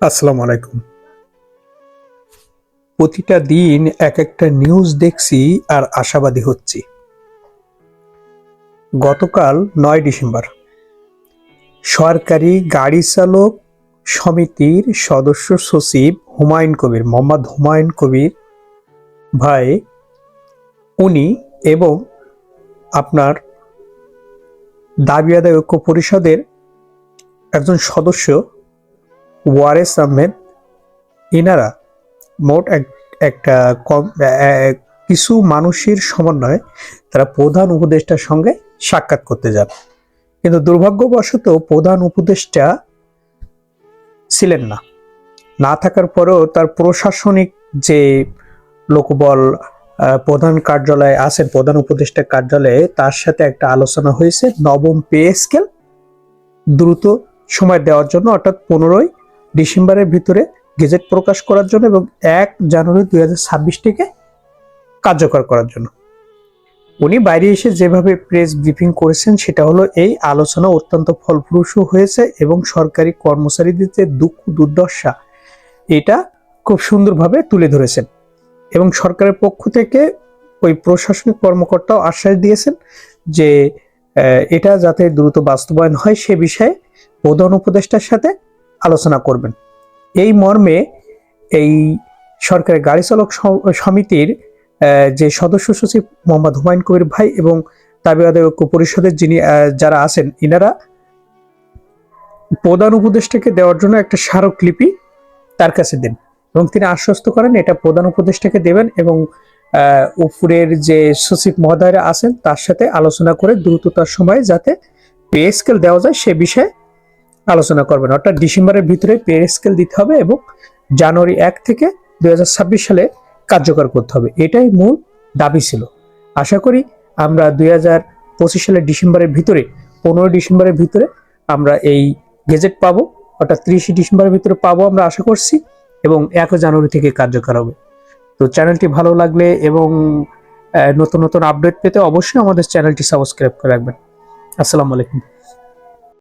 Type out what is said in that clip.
আসসালামু আলাইকুম। প্রতিটা দিন এক একটা নিউজ দেখছি আর আশাবাদী হচ্ছি। গতকাল নয় ডিসেম্বর। সরকারি গাড়ি চালক সমিতির সদস্য সচিব হুমায়ুন কবির, মোহাম্মদ হুমায়ুন কবির ভাই, উনি এবং আপনার দাবি আদায় ঐক্য পরিষদের একজন সদস্য ওয়ারেস আহমেদ ইনারা মোট এক, একটা কম কিছু মানুষের সমন্বয়ে তারা প্রধান উপদেষ্টার সঙ্গে সাক্ষাৎ করতে যান। কিন্তু দুর্ভাগ্যবশত প্রধান উপদেষ্টা ছিলেন না। না থাকার পরেও তার প্রশাসনিক যে লোকবল প্রধান কার্যালয়ে আছেন, প্রধান উপদেষ্টা কার্যালয়ে, তার সাথে একটা আলোচনা হয়েছে নবম পে স্কেল দ্রুত সময় দেওয়ার জন্য, অর্থাৎ পনেরোই ডিসেম্বরের ভিতরে গেজেট প্রকাশ করার জন্য এবং এক জানুয়ারি দুই হাজার ছাব্বিশ থেকে কার্যকর করার জন্য। উনি বাইরে এসে যেভাবে প্রেস ব্রিফিং করেছেন, সেটা হলো এই আলোচনা অত্যন্ত ফলপ্রসূ হয়েছে এবং সরকারি কর্মচারীদের যে দুঃখ, দুর্দশা, এটা খুব সুন্দরভাবে তুলে ধরেছেন এবং সরকারের পক্ষ থেকে ওই প্রশাসনিক কর্মকর্তাও আশ্বাস দিয়েছেন যে এটা যাতে দ্রুত বাস্তবায়ন হয় সে বিষয়ে প্রধান উপদেষ্টার সাথে আলোচনা করবেন। এই মর্মে এই সরকারি গাড়ি চালক সমিতির যে সদস্য সচিব মোহাম্মদ হুমায়ুন কবির ভাই এবং আদায় ঐক্য পরিষদের যিনি যারা আছেন, ইনারা প্রধান উপদেষ্টাকে দেওয়ার জন্য একটা স্মারকলিপি তার কাছে দেন এবং তিনি আশ্বস্ত করেন এটা প্রধান উপদেষ্টাকে দেবেন এবং উপরের যে সচিব মহোদয়রা আছেন তার সাথে আলোচনা করে দ্রুততার সময় যাতে পে স্কেল দেওয়া যায় সে বিষয়ে আলোচনা করবেন। অর্থাৎ ডিসেম্বরের ভিতরে পে স্কেল দিতে হবে এবং জানুয়ারি এক থেকে দুই হাজার ছাব্বিশ সালে কার্যকর করতে হবে। এটাই মূল দাবি ছিল। আশা করি আমরা দুই হাজার পঁচিশ সালের ডিসেম্বরের ভিতরে পনেরো ডিসেম্বরের ভিতরে আমরা এই গেজেট পাবো। অর্থাৎ ত্রিশে ডিসেম্বরের ভিতরে পাবো আমরা আশা করছি এবং এক জানুয়ারি থেকে কার্যকর হবে। তো চ্যানেলটি ভালো লাগলে এবং নতুন নতুন আপডেট পেতে অবশ্যই আমাদের চ্যানেলটি সাবস্ক্রাইব করে রাখবেন। আসসালামু আলাইকুম।